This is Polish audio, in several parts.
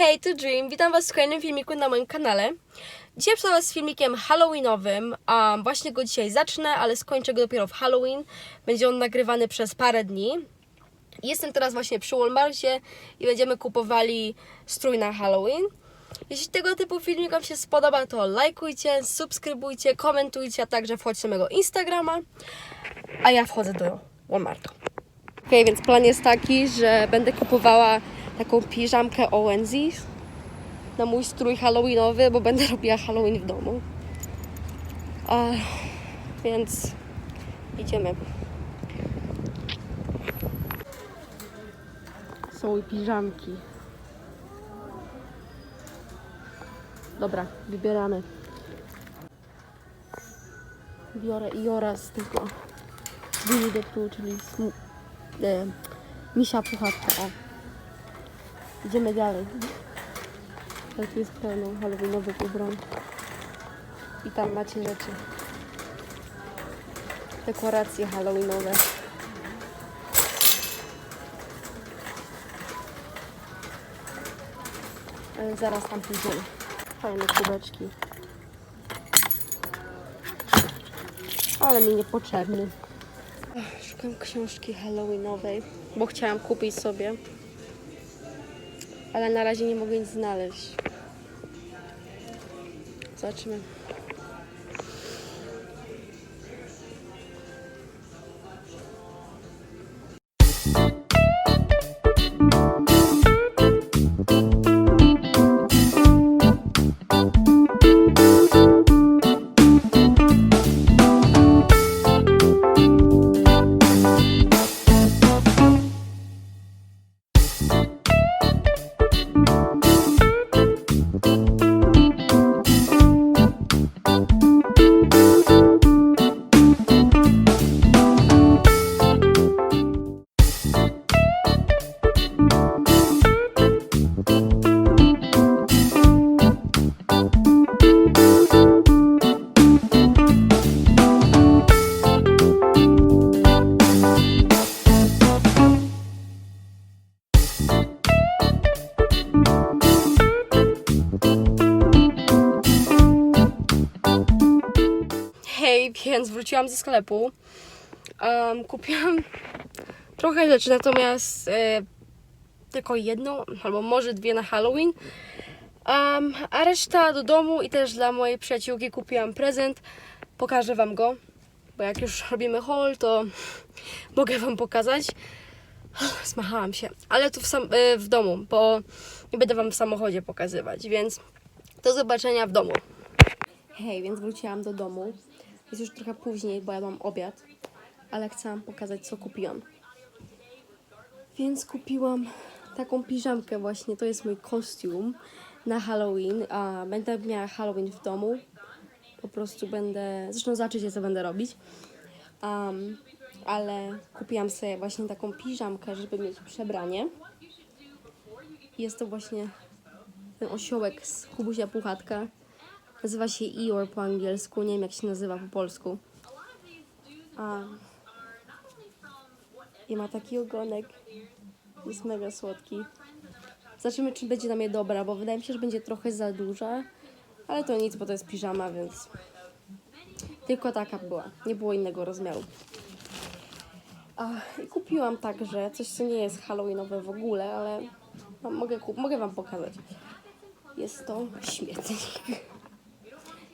Hej, to Dream. Witam Was w kolejnym filmiku na moim kanale. Dzisiaj przyszłam Was z filmikiem halloweenowym. Um, właśnie go dzisiaj zacznę, ale skończę go dopiero w Halloween. Będzie on nagrywany przez parę dni. Jestem teraz właśnie przy Walmartie i będziemy kupowali strój na Halloween. Jeśli tego typu filmik Wam się spodoba, to lajkujcie, subskrybujcie, komentujcie, a także wchodźcie na mojego Instagrama. A ja wchodzę do Walmartu. Ok, więc plan jest taki, że będę kupowała taką piżamkę ONZ na mój strój halloweenowy, bo będę robiła Halloween w domu. A, więc idziemy. Są i piżamki. Dobra, wybieramy. Biorę Iora z tego Winnie the Pooh, czyli smu- e, misia puchatka. O. Idziemy dalej. Ale tu jest pełno halloweenowych ubrań. I tam macie rzeczy. Dekoracje halloweenowe. Zaraz tam pójdziemy. Fajne kubeczki. Ale mi niepotrzebny. Szukam książki halloweenowej, bo chciałam kupić sobie. Ale na razie nie mogę nic znaleźć. Zobaczymy. Wróciłam ze sklepu. Um, kupiłam trochę rzeczy, natomiast e, tylko jedną, albo może dwie na Halloween. Um, a reszta do domu i też dla mojej przyjaciółki kupiłam prezent. Pokażę Wam go, bo jak już robimy haul, to mogę Wam pokazać. Zmachałam się, ale tu w, sam, e, w domu, bo nie będę Wam w samochodzie pokazywać, więc do zobaczenia w domu. Hej, więc wróciłam do domu. Jest już trochę później, bo ja mam obiad, ale chciałam pokazać, co kupiłam. Więc kupiłam taką piżamkę właśnie, to jest mój kostium na Halloween. A będę miała Halloween w domu. Po prostu będę, zresztą zobaczycie, co będę robić. Um, ale kupiłam sobie właśnie taką piżamkę, żeby mieć przebranie. Jest to właśnie ten osiołek z Kubusia Puchatka. Nazywa się Eeyore po angielsku, nie wiem jak się nazywa po polsku. A, I ma taki ogonek. Jest mega słodki. Zobaczymy, czy będzie na mnie dobra, bo wydaje mi się, że będzie trochę za duża. Ale to nic, bo to jest piżama, więc tylko taka była. Nie było innego rozmiaru. A, I kupiłam także coś, co nie jest halloweenowe w ogóle, ale no, mogę, mogę Wam pokazać. Jest to śmietnik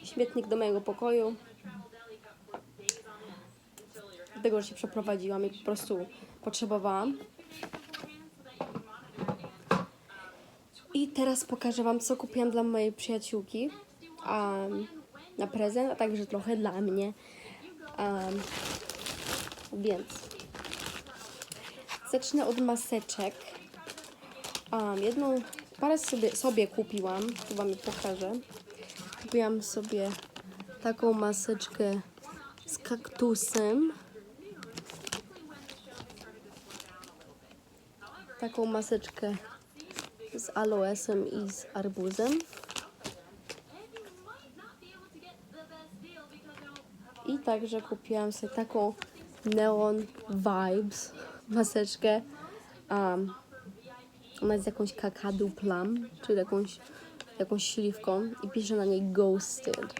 śmietnik do mojego pokoju. Dlatego, że się przeprowadziłam i po prostu potrzebowałam. I teraz pokażę Wam, co kupiłam dla mojej przyjaciółki um, na prezent, a także trochę dla mnie. Um, więc zacznę od maseczek. Um, jedną parę sobie, sobie kupiłam, tu Wam je pokażę. Kupiłam sobie taką maseczkę z kaktusem. Taką maseczkę z aloesem i z arbuzem. I także kupiłam sobie taką Neon Vibes maseczkę um, Ona jest jakąś kakadu plum, czyli jakąś, jakąś śliwką i pisze na niej ghosted.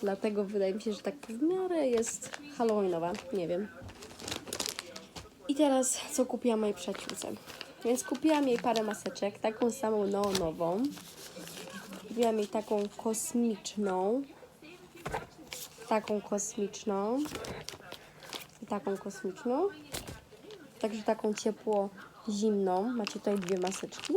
Dlatego wydaje mi się, że tak w miarę jest halloweenowa. Nie wiem. I teraz co kupiłam mojej przyjaciółce? Więc kupiłam jej parę maseczek, taką samą neonową. Kupiłam jej taką kosmiczną. Taką kosmiczną. I taką kosmiczną. Także taką ciepło zimną. Macie tutaj dwie maseczki.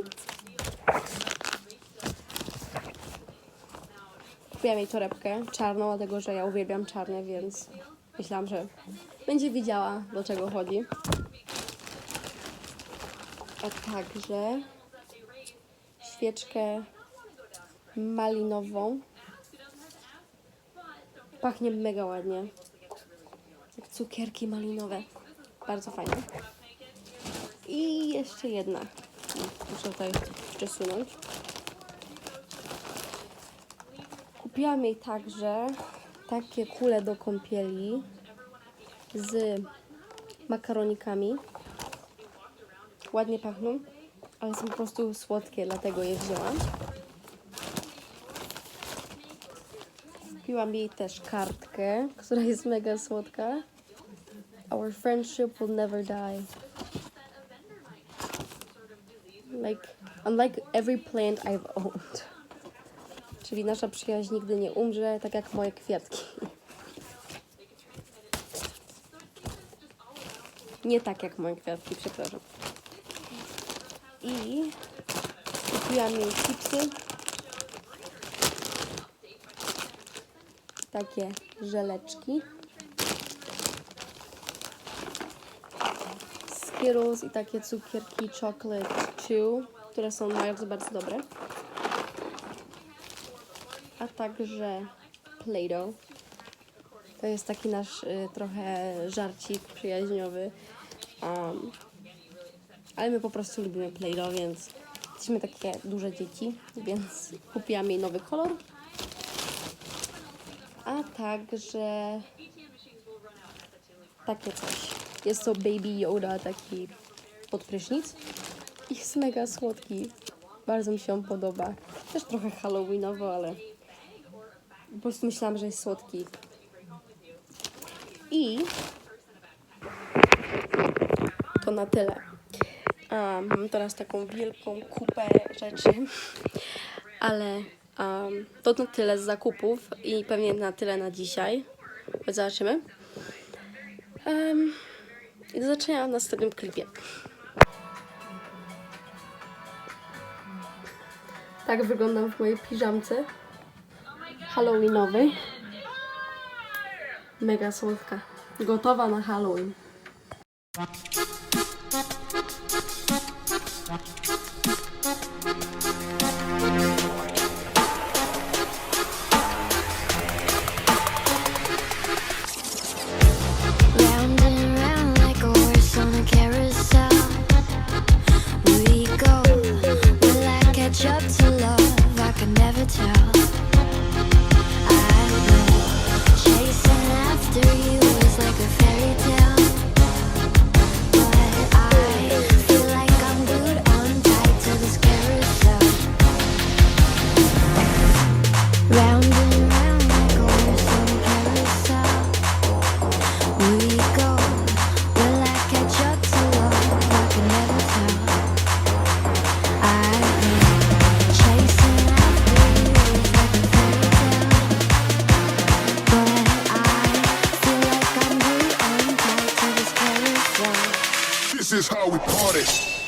Kupiłam jej torebkę czarną, dlatego że ja uwielbiam czarne, więc myślałam, że będzie widziała do czego chodzi. A także świeczkę malinową. Pachnie mega ładnie. Jak cukierki malinowe. Bardzo fajnie. I jeszcze jedna. Muszę tutaj przesunąć. Kupiłam jej także takie kule do kąpieli z makaronikami. Ładnie pachną, ale są po prostu słodkie, dlatego je wzięłam. Kupiłam jej też kartkę, która jest mega słodka. Our friendship will never die. Like, unlike every plant I've owned. Czyli nasza przyjaźń nigdy nie umrze, tak jak moje kwiatki. Nie tak jak moje kwiatki, przepraszam. I kupiłam jej chipsy. Takie żeleczki. Skittles i takie cukierki chocolate chew, które są bardzo, bardzo dobre. A także Play-Doh. To jest taki nasz y, trochę żarcik przyjaźniowy. Um, ale my po prostu lubimy Play-Doh, więc jesteśmy takie duże dzieci, więc kupiłam jej nowy kolor. A także takie coś. Jest to Baby Yoda, taki podprysznic. I jest mega słodki. Bardzo mi się on podoba. Też trochę halloweenowo, ale po prostu myślałam, że jest słodki. I to na tyle. A, mam teraz taką wielką kupę rzeczy, ale um, to na tyle z zakupów i pewnie na tyle na dzisiaj. Zobaczymy. Um, I do zobaczenia w następnym klipie. Tak wyglądam w mojej piżamce halloweenowej. Mega słodka. Gotowa na Halloween. Is how we party.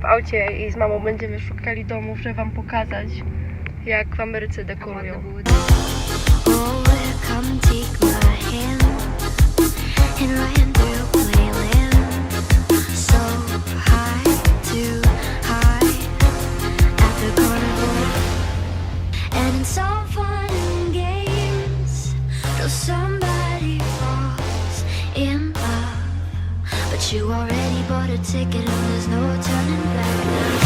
W aucie i z mamą będziemy szukali domów, żeby wam pokazać, jak w Ameryce dekorują. You bought a ticket and there's no turning back now.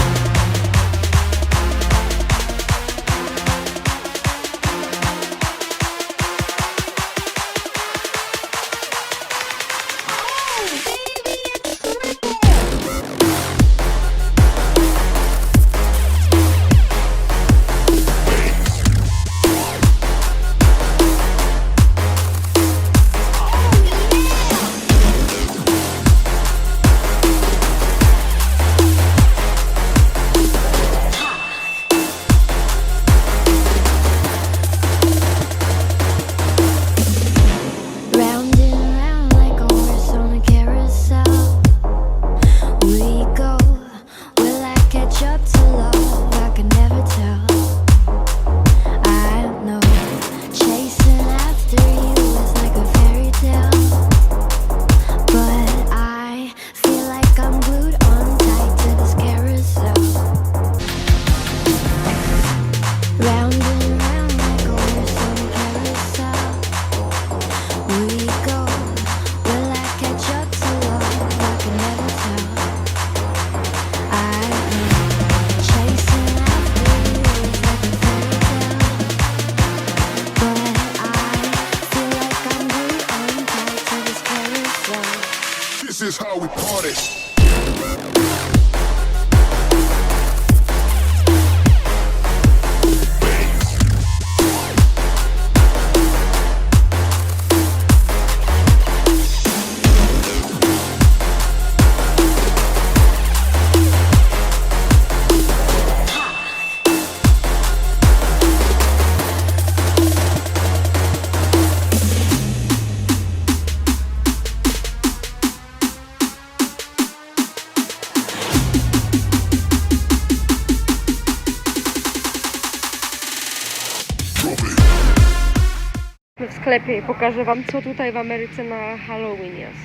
I pokażę wam, co tutaj w Ameryce na Halloween jest.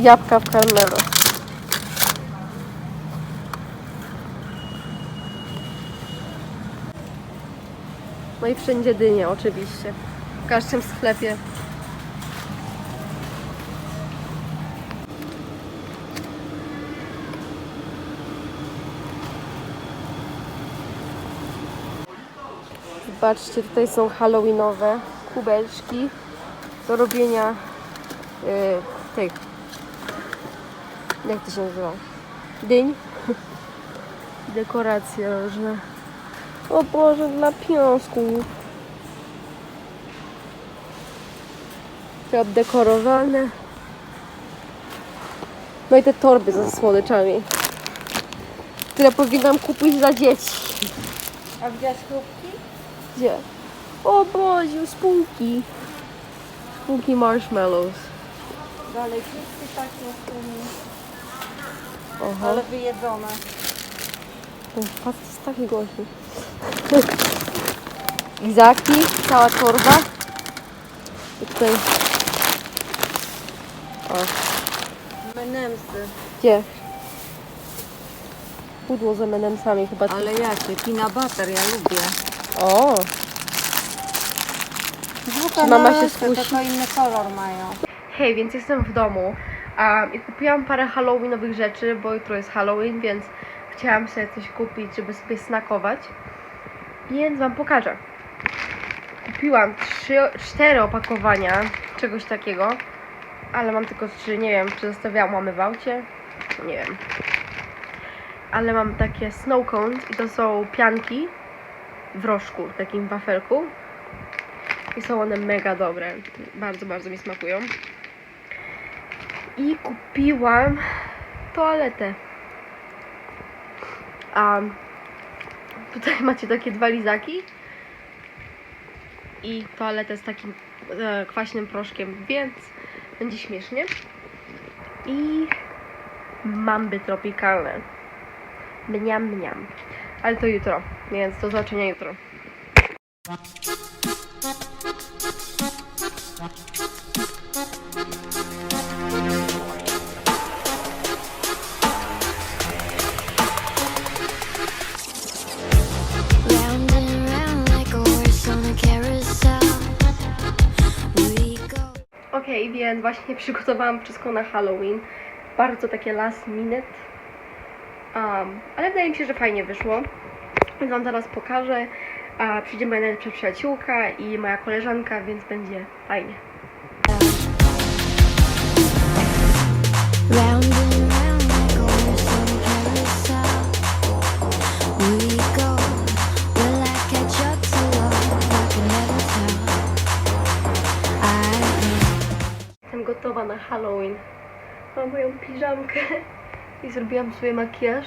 Jabłka w karmelu. No i wszędzie dynie oczywiście. W każdym sklepie. Zobaczcie, tutaj są halloweenowe kubeczki do robienia yy, tych. Jak to się nazywa? Dyń. Dekoracje różne. O Boże, dla piąsków. Te obdekorowane. No i te torby ze słodyczami. Które powinnam kupić dla dzieci. A widziałaś chrupki? Gdzie? O Boziu, spółki. Spółki marshmallows. Dalej chipsy takie sumie, Oho. ale wyjedzone. Ten pas jest taki głośny. Lizaki, cała torba. I tutaj... O, Menemsy. gdzie? Pudło z M&M'sami chyba. Ale jakie? Peanut butter, ja lubię. O, Mama się skusi? Tylko inny kolor mają. Hej, więc jestem w domu um, i kupiłam parę halloweenowych rzeczy, bo jutro jest Halloween, więc chciałam sobie coś kupić, żeby sobie snakować. Więc Wam pokażę. Kupiłam trzy, cztery opakowania czegoś takiego, ale mam tylko trzy, nie wiem, czy zostawiałam mamy w aucie, nie wiem. Ale mam takie snow cones i to są pianki w rożku, w takim wafelku. I są one mega dobre. Bardzo, bardzo mi smakują. I kupiłam toaletę. A tutaj macie takie dwa lizaki. I toaletę z takim e, kwaśnym proszkiem, więc będzie śmiesznie. I mamby tropikalne. Mniam, mniam. Ale to jutro, więc do zobaczenia jutro. Właśnie przygotowałam wszystko na Halloween. Bardzo takie last minute. Um, ale wydaje mi się, że fajnie wyszło. Więc Wam zaraz pokażę. A przyjdzie moja najlepsza przyjaciółka i moja koleżanka, więc będzie fajnie. Na Halloween. Mam moją piżamkę i zrobiłam sobie makijaż.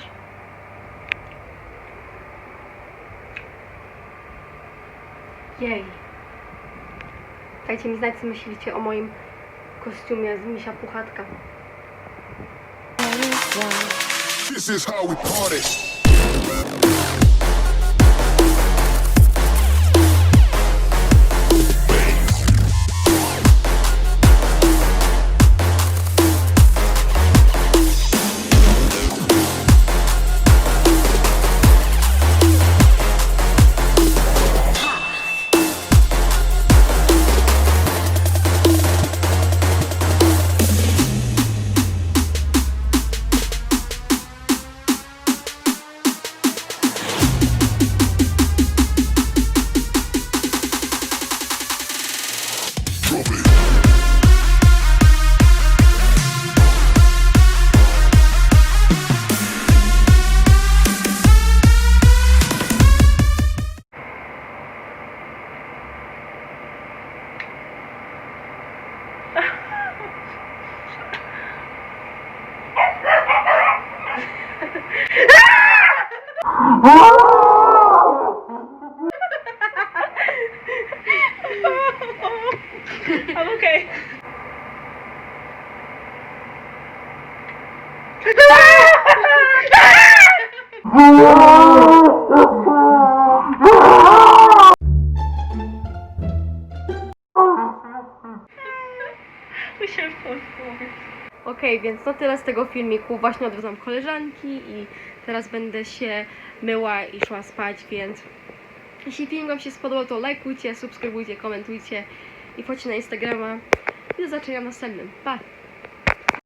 Jej. Dajcie mi znać, co myślicie o moim kostiumie z misia puchatka. This is how we party. I'm okay. Okej, więc to tyle z tego filmiku. Właśnie odwiedzam koleżanki i teraz będę się myła i szła spać, więc jeśli film Wam się spodobał, to lajkujcie, subskrybujcie, komentujcie i wchodźcie na Instagrama. I do zobaczenia następnym. Pa!